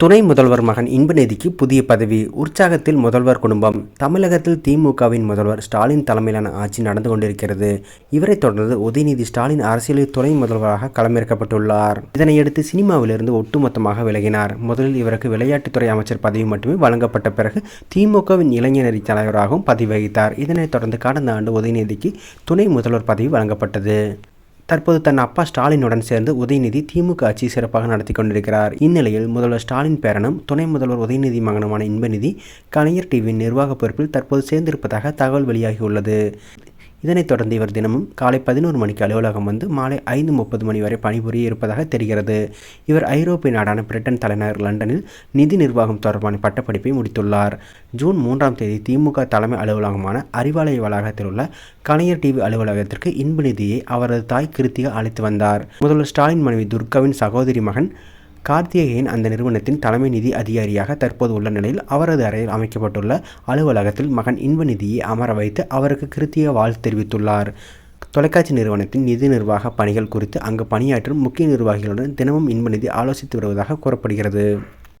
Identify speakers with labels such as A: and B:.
A: துணை முதல்வர் மகன் இன்பநிதிக்கு புதிய பதவி. உற்சாகத்தில் முதல்வர் குடும்பம். தமிழகத்தில் திமுகவின் முதல்வர் ஸ்டாலின் தலைமையிலான ஆட்சி நடந்து கொண்டிருக்கிறது. இவரைத் தொடர்ந்து உதயநிதி ஸ்டாலின் அரசியலில் துணை முதல்வராக களமிறக்கப்பட்டுள்ளார். இதனையடுத்து சினிமாவிலிருந்து ஒட்டுமொத்தமாக விலகினார். முதலில் இவருக்கு விளையாட்டுத்துறை அமைச்சர் பதவி மட்டுமே வழங்கப்பட்ட பிறகு திமுகவின் இளைஞரணி தலைவராகவும் பதவி வகித்தார். இதனைத் தொடர்ந்து கடந்த ஆண்டு உதயநிதிக்கு துணை முதல்வர் பதவி வழங்கப்பட்டது. தற்போது தன் அப்பா ஸ்டாலினுடன் சேர்ந்து உதயநிதி திமுக ஆட்சி சிறப்பாக நடத்தி கொண்டிருக்கிறார். இந்நிலையில் முதல்வர் ஸ்டாலின் பேரனும் துணை முதல்வர் உதயநிதி மகனுமான இன்பநிதி கலைஞர் டிவியின் நிர்வாக பொறுப்பில் தற்போது சேர்ந்திருப்பதாக தகவல் வெளியாகியுள்ளது. இதனைத் தொடர்ந்து இவர் தினமும் காலை பதினோரு மணிக்கு அலுவலகம் வந்து மாலை ஐந்து முப்பது மணி வரை பணிபுரிய இருப்பதாக தெரிகிறது. இவர் ஐரோப்பிய நாடான பிரிட்டன் தலைநகர் லண்டனில் நிதி நிர்வாகம் தொடர்பான பட்டப்படிப்பை முடித்துள்ளார். ஜூன் மூன்றாம் தேதி திமுக தலைமை அலுவலகமான அறிவாலய வளாகத்தில் உள்ள கலைஞர் டிவி அலுவலகத்திற்கு இன்பநிதியை அவரது தாய் கிருத்திகா அழைத்து வந்தார். முதல்வர் ஸ்டாலின் மனைவி துர்காவின் சகோதரி மகன் கார்த்திகேயன் அந்த நிறுவனத்தின் தலைமை நிதி அதிகாரியாக தற்போது உள்ள நிலையில் அவரது அறையில் அமைக்கப்பட்டுள்ள அலுவலகத்தில் மகன் இன்பநிதியை அமர வைத்து அவருக்கு கிருத்திக வாழ்த்து தெரிவித்துள்ளார். தொலைக்காட்சி நிறுவனத்தின் நிதி நிர்வாக பணிகள் குறித்து அங்கு பணியாற்றும் முக்கிய நிர்வாகிகளுடன் தினமும் இன்பநிதி ஆலோசித்து வருவதாக கூறப்படுகிறது.